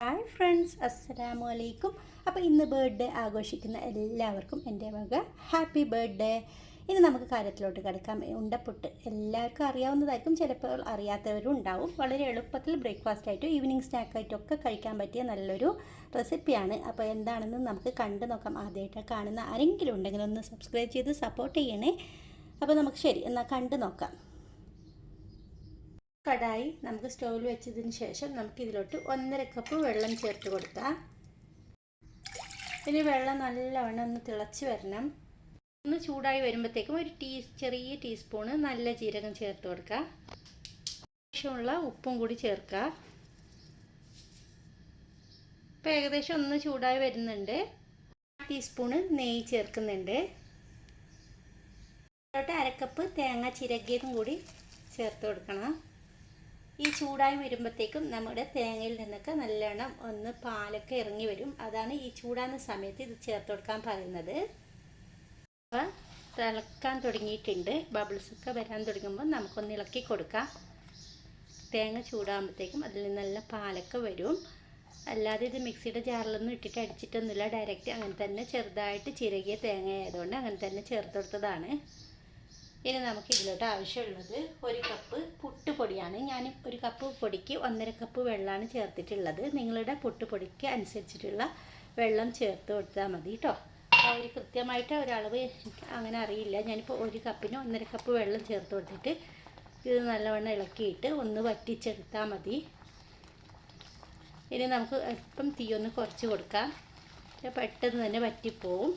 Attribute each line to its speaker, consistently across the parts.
Speaker 1: Hi friends അസ്സലാമു അലൈക്കും അപ്പോൾ ഇന്ന് ബർത്ത്ഡേ ആഘോഷിക്കുന്ന എല്ലാവർക്കും എന്റെ വക ഹാപ്പി ബർത്ത്ഡേ ഇനി നമുക്ക് കാര്യത്തിലോട്ട് കിടക്കാം. ഉണ്ടപ്പുട്ട് എല്ലാവർക്കും അറിയാവുന്നതായിരിക്കും. ചിലപ്പോൾ അറിയാത്തവരും ഉണ്ടാവും. വളരെ എളുപ്പത്തിൽ ബ്രേക്ക്ഫാസ്റ്റ് ആയിട്ടും ഈവനിങ് സ്നാക്കായിട്ടും ഒക്കെ കഴിക്കാൻ പറ്റിയ നല്ലൊരു റെസിപ്പിയാണ് അപ്പോൾ എന്താണെന്ന് നമുക്ക് കണ്ടു നോക്കാം. ആദ്യമായിട്ട് കാണുന്ന ആരെങ്കിലും ഉണ്ടെങ്കിൽ ഒന്ന് സബ്സ്ക്രൈബ് ചെയ്ത് സപ്പോർട്ട് ചെയ്യണേ. അപ്പോൾ നമുക്ക് ശരി എന്നാൽ കണ്ടു നോക്കാം. കടായി നമുക്ക് സ്റ്റൗവിൽ വെച്ചതിന് ശേഷം നമുക്ക് ഇതിലോട്ട് ഒന്നര കപ്പ് വെള്ളം ചേർത്ത് കൊടുക്കാം. ഇനി വെള്ളം നല്ലവണ്ണം ഒന്ന് തിളച്ച് വരണം. ഒന്ന് ചൂടായി വരുമ്പോഴത്തേക്കും ഒരു ടീ ചെറിയ ടീസ്പൂണ് നല്ല ജീരകം ചേർത്ത് കൊടുക്കാം. ആവശ്യമുള്ള ഉപ്പും കൂടി ചേർക്കുക ഇപ്പോൾ ഏകദേശം ഒന്ന് ചൂടായി വരുന്നുണ്ട്. ടീസ്പൂണ് നെയ്യ് ചേർക്കുന്നുണ്ട്. അതിലോട്ട് അരക്കപ്പ് തേങ്ങ ചിരകിയതും കൂടി ചേർത്ത് കൊടുക്കണം. ഈ ചൂടായി വരുമ്പോഴത്തേക്കും നമ്മുടെ തേങ്ങയിൽ നിന്നൊക്കെ നല്ലോണം ഒന്ന് പാലൊക്കെ ഇറങ്ങി വരും. അതാണ് ഈ ചൂടാകുന്ന സമയത്ത് ഇത് ചേർത്ത് കൊടുക്കാൻ പറയുന്നത്. അപ്പോൾ തിളക്കാൻ തുടങ്ങിയിട്ടുണ്ട്. ബബിൾസൊക്കെ വരാൻ തുടങ്ങുമ്പോൾ നമുക്കൊന്ന് ഇളക്കി കൊടുക്കാം. തേങ്ങ ചൂടാകുമ്പോഴത്തേക്കും അതിൽ നിന്ന് നല്ല പാലൊക്കെ വരും. അല്ലാതെ ഇത് മിക്സിയുടെ ജാറിലൊന്നും ഇട്ടിട്ട് അടിച്ചിട്ടൊന്നുമില്ല. ഡയറക്റ്റ് അങ്ങനെ തന്നെ ചെറുതായിട്ട് ചിരകിയ തേങ്ങ ആയതുകൊണ്ട് അങ്ങനെ തന്നെ ചേർത്ത് കൊടുത്തതാണ്. ഇനി നമുക്ക് ഇതിലോട്ട് ആവശ്യമുള്ളത് ഒരു കപ്പ് പുട്ടുപൊടിയാണ്. ഞാൻ ഒരു കപ്പ് പൊടിക്ക് ഒന്നര കപ്പ് വെള്ളമാണ് ചേർത്തിട്ടുള്ളത്. നിങ്ങളുടെ പുട്ടുപൊടിക്ക് അനുസരിച്ചിട്ടുള്ള വെള്ളം ചേർത്ത് കൊടുത്താൽ മതി കേട്ടോ ഒരു കൃത്യമായിട്ട് ഒരളവ് അങ്ങനെ അറിയില്ല. ഞാനിപ്പോൾ ഒരു കപ്പിന് ഒന്നര കപ്പ് വെള്ളം ചേർത്ത് കൊടുത്തിട്ട് ഇത് നല്ലവണ്ണം ഇളക്കിയിട്ട് ഒന്ന് വറ്റിച്ചെടുത്താൽ മതി. ഇനി നമുക്ക് അല്പം തീ ഒന്ന് കുറച്ച് കൊടുക്കാം. പെട്ടെന്ന് തന്നെ വറ്റിപ്പോവും.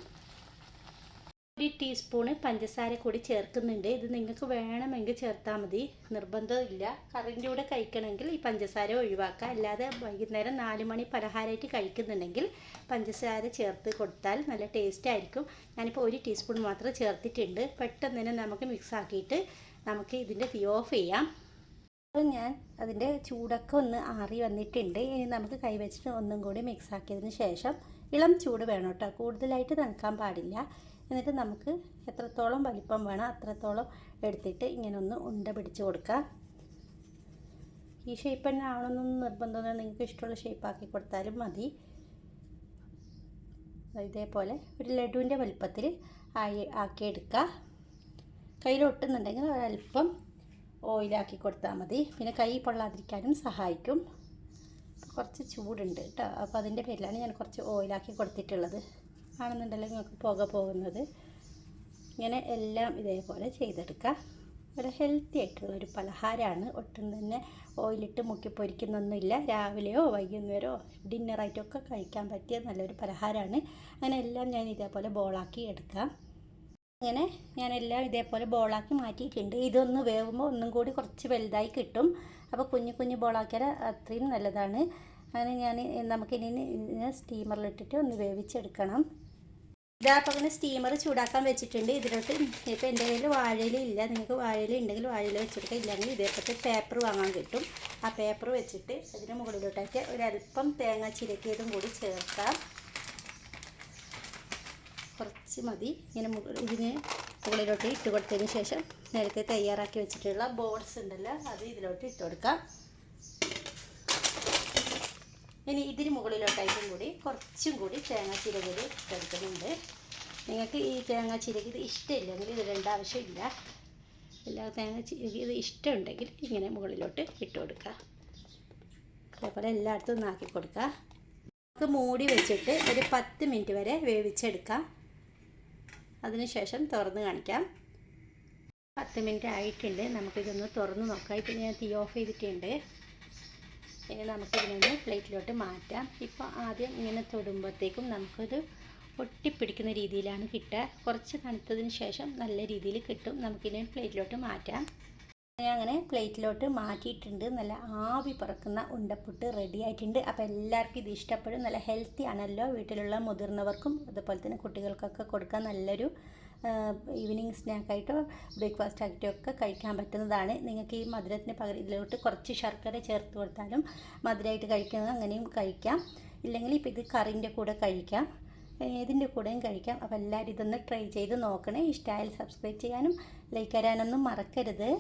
Speaker 1: ഒരു ടീസ്പൂണ് പഞ്ചസാര കൂടി ചേർക്കുന്നുണ്ട്. ഇത് നിങ്ങൾക്ക് വേണമെങ്കിൽ ചേർത്താൽ മതി. നിർബന്ധമില്ല കറിന്റെ കൂടെ കഴിക്കണമെങ്കിൽ ഈ പഞ്ചസാര ഒഴിവാക്കുക. അല്ലാതെ വൈകുന്നേരം നാല് മണി പലഹാരമായിട്ട് കഴിക്കുന്നുണ്ടെങ്കിൽ പഞ്ചസാര ചേർത്ത് കൊടുത്താൽ നല്ല ടേസ്റ്റ് ആയിരിക്കും. ഞാനിപ്പോൾ ഒരു ടീസ്പൂൺ മാത്രം ചേർത്തിട്ടുണ്ട്. പെട്ടെന്ന് തന്നെ നമുക്ക് മിക്സ് ആക്കിയിട്ട് നമുക്ക് ഇതിന്റെ തീ ഓഫ് ചെയ്യാം. അപ്പോൾ ഞാൻ അതിന്റെ ചൂടൊക്കെ ഒന്ന് ആറി വന്നിട്ടുണ്ട്. ഇനി നമുക്ക് കൈവച്ചിട്ട് ഒന്നും കൂടി മിക്സ് ആക്കിയതിന് ശേഷം ഇളം ചൂട് വേണം കേട്ടോ. കൂടുതലായിട്ട് നനക്കാൻ പാടില്ല. എന്നിട്ട് നമുക്ക് എത്രത്തോളം വലിപ്പം വേണം അത്രത്തോളം എടുത്തിട്ട് ഇങ്ങനെ ഒന്ന് ഉണ്ട പിടിച്ച് കൊടുക്കുക. ഈ ഷേപ്പ് തന്നെ ആവണമെന്നൊന്നും നിർബന്ധമൊന്നും നിങ്ങൾക്ക് ഇഷ്ടമുള്ള ഷേപ്പ് ആക്കി കൊടുത്താലും മതി. ഇതേപോലെ ഒരു ലഡുവിന്റെ വലിപ്പത്തിൽ ആയി ആക്കിയെടുക്കുക കയ്യിലൊട്ടുന്നുണ്ടെങ്കിൽ ഒരല്പം ഓയിലാക്കി കൊടുത്താൽ മതി. പിന്നെ കൈ പൊള്ളാതിരിക്കാനും സഹായിക്കും. കുറച്ച് ചൂടുണ്ട് കേട്ടോ. അപ്പോൾ അതിന്റെ പേരിലാണ് ഞാൻ കുറച്ച് ഓയിലാക്കി കൊടുത്തിട്ടുള്ളത്. ആണെന്നുണ്ടല്ലോ നിങ്ങൾക്ക് പുക പോകുന്നത്. ഇങ്ങനെ എല്ലാം ഇതേപോലെ ചെയ്തെടുക്കുക ഒരു ഹെൽത്തി ആയിട്ടുള്ള ഒരു പലഹാരമാണ്. ഒട്ടും തന്നെ ഓയിലിട്ട് മുക്കി പൊരിക്കുന്നൊന്നുമില്ല. രാവിലെയോ വൈകുന്നേരമോ ഡിന്നറായിട്ടൊക്കെ കഴിക്കാൻ പറ്റിയ നല്ലൊരു പലഹാരമാണ്. അങ്ങനെ എല്ലാം ഞാൻ ഇതേപോലെ ബോളാക്കി എടുക്കാം. അങ്ങനെ ഞാനെല്ലാം ഇതേപോലെ ബോളാക്കി മാറ്റിയിട്ടുണ്ട്. ഇതൊന്ന് വേവുമ്പോൾ ഒന്നും കൂടി കുറച്ച് വലുതായി കിട്ടും. അപ്പോൾ കുഞ്ഞു കുഞ്ഞു ബോളാക്കിയാൽ അത്രയും നല്ലതാണ്. അങ്ങനെ ഞാൻ നമുക്കിനി സ്റ്റീമറിലിട്ടിട്ട് ഒന്ന് വേവിച്ചെടുക്കണം. ഇതാ അപ്പോൾ അങ്ങനെ സ്റ്റീമർ ചൂടാക്കാൻ വെച്ചിട്ടുണ്ട്. ഇതിലോട്ട് ഇപ്പോൾ എന്റെ കയ്യിൽ വാഴയില ഇല്ല. നിങ്ങൾക്ക് വാഴയില ഉണ്ടെങ്കിൽ വാഴയില വെച്ചെടുക്കുക ഇല്ലെങ്കിൽ ഇതേപോലത്തെ പേപ്പർ വാങ്ങാൻ കിട്ടും. ആ പേപ്പർ വെച്ചിട്ട് അതിന് മുകളിലോട്ടൊക്കെ ഒരല്പം തേങ്ങ ചിരക്കിയതും കൂടി ചേർക്കാം. കുറച്ച് മതി. ഇങ്ങനെ ഇതിന് മുകളിലോട്ട് ഇട്ട് കൊടുത്തതിന് ശേഷം നേരത്തെ തയ്യാറാക്കി വെച്ചിട്ടുള്ള ബോൾസ് ഉണ്ടല്ലോ അത് ഇതിലോട്ട് ഇട്ട് കൊടുക്കാം. ഇനി ഇതിന് മുകളിലോട്ടായിട്ടും കൂടി കുറച്ചും കൂടി തേങ്ങ ചിരകിൽ ഇട്ടെടുക്കുന്നുണ്ട് നിങ്ങൾക്ക് ഈ തേങ്ങ ചിരകിത് ഇഷ്ടമില്ലെങ്കിൽ ഇത് രണ്ട ആവശ്യമില്ല. എല്ലാ തേങ്ങ ചിരകിത് ഇഷ്ടമുണ്ടെങ്കിൽ ഇങ്ങനെ മുകളിലോട്ട് ഇട്ട് കൊടുക്കുക അതേപോലെ എല്ലായിടത്തും നാക്കി കൊടുക്കുക നമുക്ക് മൂടി വെച്ചിട്ട് ഒരു പത്ത് മിനിറ്റ് വരെ വേവിച്ചെടുക്കാം. അതിനുശേഷം തുറന്ന് കാണിക്കാം. പത്ത് മിനിറ്റ് ആയിട്ടുണ്ട്. നമുക്കിതൊന്ന് തുറന്ന് നോക്കാം. ഇപ്പം ഞാൻ തീ ഓഫ് ചെയ്തിട്ടുണ്ട്. ഇനി നമുക്കിതിനൊന്ന് പ്ലേറ്റിലോട്ട് മാറ്റാം. ഇപ്പോൾ ആദ്യം ഇങ്ങനെ തൊടുമ്പോഴത്തേക്കും നമുക്കൊരു ഒട്ടിപ്പിടിക്കുന്ന രീതിയിലാണ് കിട്ടുക. കുറച്ച് തണുത്തതിന് ശേഷം നല്ല രീതിയിൽ കിട്ടും. നമുക്കിനി പ്ലേറ്റിലോട്ട് മാറ്റാം. അങ്ങനെ പ്ലേറ്റിലോട്ട് മാറ്റിയിട്ടുണ്ട്. നല്ല ആവി പറക്കുന്ന ഉണ്ടപ്പുട്ട് റെഡി ആയിട്ടുണ്ട്. അപ്പോൾ എല്ലാവർക്കും ഇത് ഇഷ്ടപ്പെടും. നല്ല ഹെൽത്തി ആണല്ലോ വീട്ടിലുള്ള മുതിർന്നവർക്കും. അതുപോലെ തന്നെ കുട്ടികൾക്കൊക്കെ കൊടുക്കാൻ നല്ലൊരു ഈവനിങ് സ്നാക്കായിട്ടോ ബ്രേക്ക്ഫാസ്റ്റ് ആയിട്ടോ ഒക്കെ കഴിക്കാൻ പറ്റുന്നതാണ്. നിങ്ങൾക്ക് ഈ മധുരത്തിന് പകരം ഇതിലോട്ട് കുറച്ച് ശർക്കര ചേർത്ത് കൊടുത്താലും മധുരമായിട്ട് കഴിക്കുന്നത് അങ്ങനെയും കഴിക്കാം. ഇല്ലെങ്കിൽ ഇപ്പോൾ ഇത് കറിന്റെ കൂടെ കഴിക്കാം. ഏതിന്റെ കൂടെയും കഴിക്കാം. അപ്പോൾ എല്ലാവരും ഇതൊന്ന് ട്രൈ ചെയ്ത് നോക്കണേ. ഇഷ്ടമായാൽ സബ്സ്ക്രൈബ് ചെയ്യാനും ലൈക്ക് തരാനൊന്നും മറക്കരുത്.